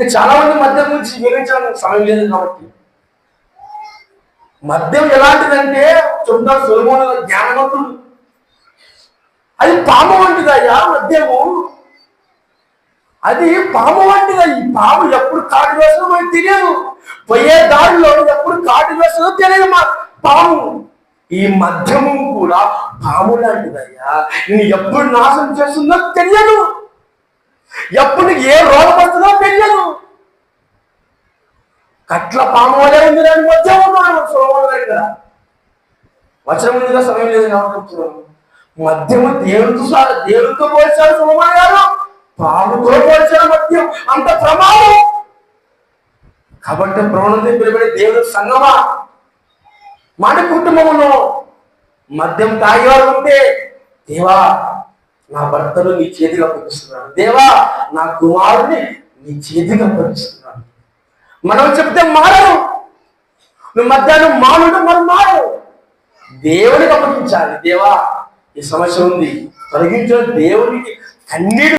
ఇంకా చాలా మంది మద్యం గురించి వివరించడానికి సమయం లేదు కాబట్టి. మద్యం ఎలాంటిదంటే చెప్తాడు సులభమైన జ్ఞానవంతుడు అది పాము వంటిదయ్యా మద్యము. అది పాము వంటిది. ఈ పాము ఎప్పుడు కాటు వేస్తుందో మనకు తెలియదు. పోయే దారిలో ఎప్పుడు కాటు వేస్తుందో తెలియదు మా పాము. ఈ మద్యము కూడా పాము లాంటిదయ్యా. నేను ఎప్పుడు నాశనం చేస్తుందో తెలియదు. ఎప్పుడు ఏ రోగం వస్తుందో తెలియదు కట్ల పామోలే ఉంది దాని మధ్య ఉన్నాడు సోమవారం దగ్గర. వచనం ముందుగా సమయం లేదు కాబట్టి చెప్తున్నాను మద్యము దేవుడితో సార్ దేవుడితో పోల్చారు సోమవారం గారు. పాముతో పోల్చారు మద్యం అంత ప్రమాదం. కాబట్టి ప్రవణత పిలువబడే దేవుడు సంగమా. మన కుటుంబంలో మద్యం తాగేవారు ఉంటే దేవా నా భర్తను నీ చేతిగా పంపిస్తున్నాను దేవా నా కుమారుని నీ చేతిగా పంపిస్తున్నాను మనం చెప్తే మారరు. నువ్వు మధ్యాహ్నం మానుడు మనం మారరు. దేవునికి అప్పగించాలి. దేవా ఈ సమస్య ఉంది. తొలగించిన దేవునికి కన్నీడు